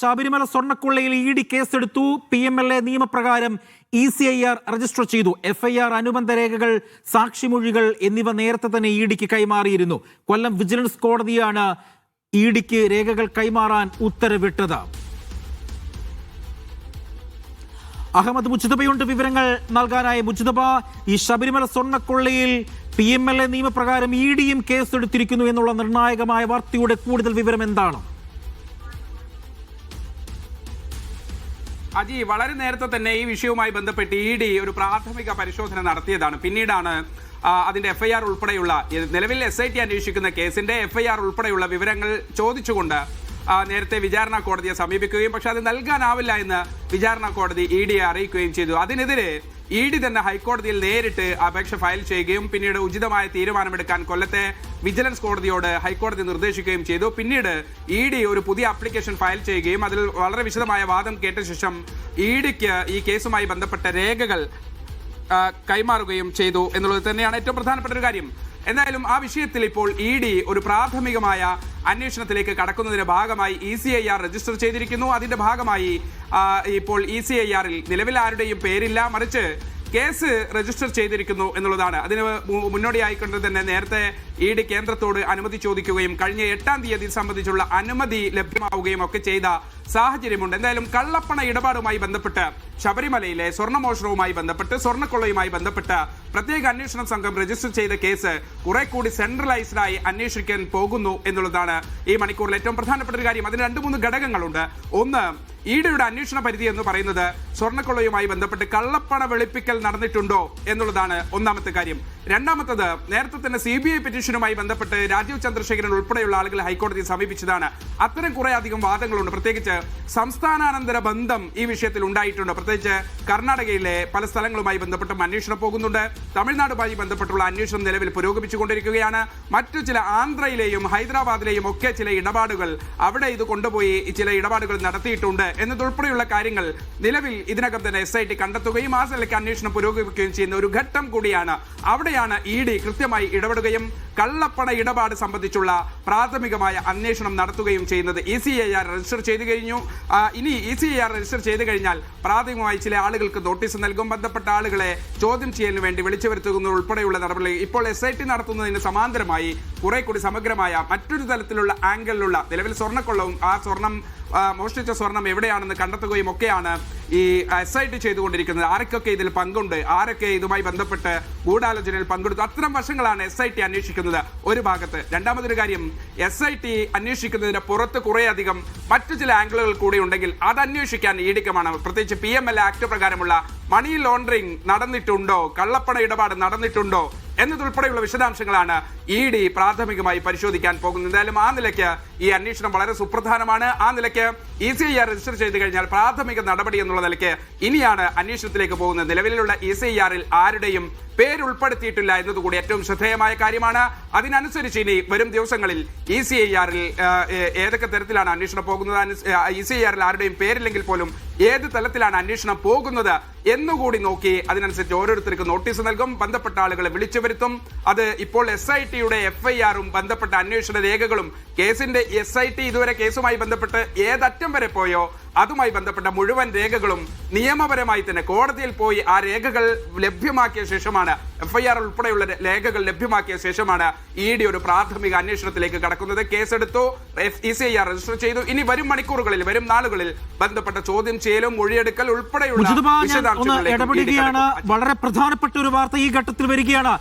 ശബരിമല സ്വർണക്കൊള്ളയിൽ E D കേസെടുത്തു. P M L A നിയമപ്രകാരം E C I R register ചെയ്തു. എഫ് ഐ ആർ അനുബന്ധ രേഖകൾ സാക്ഷിമൊഴികൾ എന്നിവ നേരത്തെ തന്നെ ഇ ഡിക്ക് കൈമാറിയിരുന്നു. കൊല്ലം വിജിലൻസ് കോടതിയാണ് ഇ ഡിക്ക് രേഖകൾ കൈമാറാൻ ഉത്തരവിട്ടത്. അഹമ്മദ് മുജിതബയുണ്ട് വിവരങ്ങൾ നൽകാനായി. മുജിതബ ഈ ശബരിമല സ്വർണക്കൊള്ളയിൽ പി എം എൽ എ നിയമപ്രകാരം ഇ ഡിയും കേസെടുത്തിരിക്കുന്നു എന്നുള്ള നിർണായകമായ വാർത്തയുടെ കൂടുതൽ വിവരം എന്താണ്? അജി വളരെ നേരത്തെ തന്നെ ഈ വിഷയവുമായി ബന്ധപ്പെട്ട് ഇ ഡി ഒരു പ്രാഥമിക പരിശോധന നടത്തിയതാണ്. പിന്നീടാണ് അതിന്റെ എഫ്ഐആർ ഉൾപ്പെടെയുള്ള നിലവിൽ എസ് ഐ ടി അന്വേഷിക്കുന്ന കേസിന്റെ എഫ്ഐആർ ഉൾപ്പെടെയുള്ള വിവരങ്ങൾ ചോദിച്ചുകൊണ്ട് നേരത്തെ വിചാരണ കോടതിയെ സമീപിക്കുകയും പക്ഷെ അത് നൽകാനാവില്ല എന്ന് വിചാരണ കോടതി ഇ ഡിയെ അറിയിക്കുകയും ചെയ്തു. അതിനെതിരെ ഇ ഡി തന്നെ ഹൈക്കോടതിയിൽ നേരിട്ട് അപേക്ഷ ഫയൽ ചെയ്യുകയും പിന്നീട് ഉചിതമായ തീരുമാനമെടുക്കാൻ കൊല്ലത്തെ വിജിലൻസ് കോടതിയോട് ഹൈക്കോടതി നിർദ്ദേശിക്കുകയും ചെയ്തു. പിന്നീട് ഇ ഡി ഒരു പുതിയ ആപ്ലിക്കേഷൻ ഫയൽ ചെയ്യുകയും അതിൽ വളരെ വിശദമായ വാദം കേട്ട ശേഷം ഇ ഡിക്ക് ഈ കേസുമായി ബന്ധപ്പെട്ട രേഖകൾ കൈമാറുകയും ചെയ്തു എന്നുള്ളത് തന്നെയാണ് ഏറ്റവും പ്രധാനപ്പെട്ട ഒരു കാര്യം. എന്തായാലും ആ വിഷയത്തിൽ ഇപ്പോൾ ഇ ഡി ഒരു പ്രാഥമികമായ അന്വേഷണത്തിലേക്ക് കടക്കുന്നതിന്റെ ഭാഗമായി E C I R register ചെയ്തിരിക്കുന്നു. അതിന്റെ ഭാഗമായി ഇപ്പോൾ ഇ സി ഐ ആറിൽ നിലവിൽ ആരുടെയും പേരില്ല. മറിച്ച് കേസ് രജിസ്റ്റർ ചെയ്തിരിക്കുന്നു എന്നുള്ളതാണ്. അതിന് മുന്നോടിയായി മുന്നോടിയായിക്കൊണ്ട് തന്നെ നേരത്തെ ഇ ഡി കേന്ദ്രത്തോട് അനുമതി ചോദിക്കുകയും കഴിഞ്ഞ എട്ടാം തീയതി സംബന്ധിച്ചുള്ള അനുമതി ലഭ്യമാവുകയും ഒക്കെ ചെയ്ത സാഹചര്യമുണ്ട്. എന്തായാലും കള്ളപ്പണ ഇടപാടുമായി ബന്ധപ്പെട്ട് ശബരിമലയിലെ സ്വർണമോഷണവുമായി ബന്ധപ്പെട്ട് സ്വർണക്കൊള്ളയുമായി ബന്ധപ്പെട്ട് പ്രത്യേക അന്വേഷണ സംഘം രജിസ്റ്റർ ചെയ്ത കേസ് കുറെ കൂടി സെൻട്രലൈസ്ഡായി അന്വേഷിക്കാൻ പോകുന്നു എന്നുള്ളതാണ് ഈ മണിക്കൂറിൽ ഏറ്റവും പ്രധാനപ്പെട്ട ഒരു കാര്യം. അതിന് രണ്ട് മൂന്ന് ഘടകങ്ങളുണ്ട്. ഒന്ന് ഇഡിയുടെ അന്വേഷണ പരിധി എന്ന് പറയുന്നത് സ്വർണക്കൊള്ളയുമായി ബന്ധപ്പെട്ട് കള്ളപ്പണ വെളുപ്പിക്കൽ നടന്നിട്ടുണ്ടോ എന്നുള്ളതാണ് ഒന്നാമത്തെ കാര്യം. രണ്ടാമത്തത് നേരത്തെ തന്നെ സി ബി ഐ പെറ്റീഷനുമായി ബന്ധപ്പെട്ട് രാജീവ് ചന്ദ്രശേഖരൻ ഉൾപ്പെടെയുള്ള ആളുകളെ ഹൈക്കോടതിയെ സമീപിച്ചതാണ്. അത്തരം കുറെ അധികം വാദങ്ങളുണ്ട്. പ്രത്യേകിച്ച് സംസ്ഥാനാനന്തര ബന്ധം ഈ വിഷയത്തിൽ ഉണ്ടായിട്ടുണ്ട്. പ്രത്യേകിച്ച് കർണാടകയിലെ പല സ്ഥലങ്ങളുമായി ബന്ധപ്പെട്ടും അന്വേഷണം പോകുന്നുണ്ട്. തമിഴ്നാടുമായി ബന്ധപ്പെട്ടുള്ള അന്വേഷണം നിലവിൽ പുരോഗമിച്ചുകൊണ്ടിരിക്കുകയാണ്. മറ്റു ചില ആന്ധ്രയിലെയും ഹൈദരാബാദിലെയും ഒക്കെ ചില ഇടപാടുകൾ അവിടെ ഇത് കൊണ്ടുപോയി ചില ഇടപാടുകൾ നടത്തിയിട്ടുണ്ട് എന്നതുൾപ്പെടെയുള്ള കാര്യങ്ങൾ നിലവിൽ ഇതിനകം തന്നെ എസ് ഐ ടി കണ്ടെത്തുകയും ആ നിലയ്ക്ക് അന്വേഷണം പുരോഗമിക്കുകയും ചെയ്യുന്ന ഒരു ഘട്ടം കൂടിയാണ്. അവിടെയാണ് ഇ ഡി കൃത്യമായി ഇടപെടുകയും കള്ളപ്പണ ഇടപാട് സംബന്ധിച്ചുള്ള പ്രാഥമികമായ അന്വേഷണം നടത്തുകയും ചെയ്യുന്നത് E C I R register ചെയ്തു കഴിഞ്ഞു. ഇനി E C I R register ചെയ്തു കഴിഞ്ഞാൽ പ്രാഥമികമായി ചില ആളുകൾക്ക് നോട്ടീസ് നൽകും. ബന്ധപ്പെട്ട ആളുകളെ ചോദ്യം ചെയ്യലിന് വേണ്ടി വിളിച്ചു വരുത്തുന്നത് ഉൾപ്പെടെയുള്ള നടപടി ഇപ്പോൾ എസ് ഐ ടി നടത്തുന്നതിന് സമാന്തരമായി കുറെ കൂടി സമഗ്രമായ മറ്റൊരു തലത്തിലുള്ള ആംഗിളിലുള്ള നിലവിൽ സ്വർണക്കൊള്ളവും ആ സ്വർണം മോഷ്ടിച്ച സ്വർണം എവിടെയാണെന്ന് കണ്ടെത്തുകയും ഒക്കെയാണ് ഈ എസ് ഐ ടി ചെയ്തുകൊണ്ടിരിക്കുന്നത്. ആരൊക്കെ ഇതിൽ പങ്കുണ്ട്? ആരൊക്കെ ഇതുമായി ബന്ധപ്പെട്ട് ഗൂഢാലോചനയിൽ പങ്കെടുത്തു? അത്തരം വശങ്ങളാണ് എസ് ഐ ടി അന്വേഷിക്കുന്നത്. ഒരു ഭാഗത്ത്. രണ്ടാമതൊരു കാര്യം എസ് ഐ ടി അന്വേഷിക്കുന്നതിന് പുറത്ത് കുറേയധികം മറ്റു ചില ആംഗിളുകൾ കൂടി ഉണ്ടെങ്കിൽ അത് അന്വേഷിക്കാൻ ഈടിക്കമാണ്. പ്രത്യേകിച്ച് പി എം എൽ ആക്ട് പ്രകാരമുള്ള മണി ലോണ്ടറിംഗ് നടന്നിട്ടുണ്ടോ? കള്ളപ്പണ ഇടപാട് നടന്നിട്ടുണ്ടോ? എന്നതുൾപ്പെടെയുള്ള വിശദാംശങ്ങളാണ് ഇ ഡി പ്രാഥമികമായി പരിശോധിക്കാൻ പോകുന്നത്. എന്തായാലും ആ നിലയ്ക്ക് ഈ അന്വേഷണം വളരെ സുപ്രധാനമാണ്. ആ നിലയ്ക്ക് ഇ സി ആർ രജിസ്റ്റർ ചെയ്ത് കഴിഞ്ഞാൽ പ്രാഥമിക നടപടി എന്നുള്ള നിലയ്ക്ക് ഇനിയാണ് അന്വേഷണത്തിലേക്ക് പോകുന്നത്. നിലവിലുള്ള ഇ സി ആറിൽ ആരുടെയും പേരുൾപ്പെടുത്തിയിട്ടില്ല എന്നതുകൂടി ഏറ്റവും ശ്രദ്ധേയമായ കാര്യമാണ്. അതിനനുസരിച്ച് ഇനി വരും ദിവസങ്ങളിൽ ഇ സി ഐ ആറിൽ ഏതൊക്കെ തരത്തിലാണ് അന്വേഷണം പോകുന്നത്? ഇ സി ഐ ആറിൽ ആരുടെയും പേരില്ലെങ്കിൽ പോലും ഏത് തലത്തിലാണ് അന്വേഷണം പോകുന്നത് എന്നുകൂടി നോക്കി അതിനനുസരിച്ച് ഓരോരുത്തർക്ക് നോട്ടീസ് നൽകും. ബന്ധപ്പെട്ട ആളുകളെ വിളിച്ചു വരുത്തും. അത് ഇപ്പോൾ എസ് ഐ ടിയുടെ എഫ് ഐ ആറും ബന്ധപ്പെട്ട അന്വേഷണ രേഖകളും കേസിന്റെ എസ് ഐ ടി ഇതുവരെ കേസുമായി ബന്ധപ്പെട്ട് ഏതറ്റം വരെ പോയോ? അതുമായി ബന്ധപ്പെട്ട മുഴുവൻ രേഖകളും നിയമപരമായി തന്നെ കോടതിയിൽ പോയി ആ രേഖകൾ ലഭ്യമാക്കിയ ശേഷമാണ് എഫ്ഐആർ ഉൾപ്പെടെയുള്ള രേഖകൾ ലഭ്യമാക്കിയ ശേഷമാണ് ഇ ഡി ഒരു പ്രാഥമിക അന്വേഷണത്തിലേക്ക് കടക്കുന്നത്. കേസെടുത്തു E C I R register ചെയ്തു. ഇനി വരും മണിക്കൂറുകളിൽ വരും നാളുകളിൽ ബന്ധപ്പെട്ട ചോദ്യം ചെയ്യലും മൊഴിയെടുക്കൽ ഉൾപ്പെടെയുള്ള. വളരെ പ്രധാനപ്പെട്ട ഒരു വാർത്ത ഈ ഘട്ടത്തിൽ വരികയാണ്.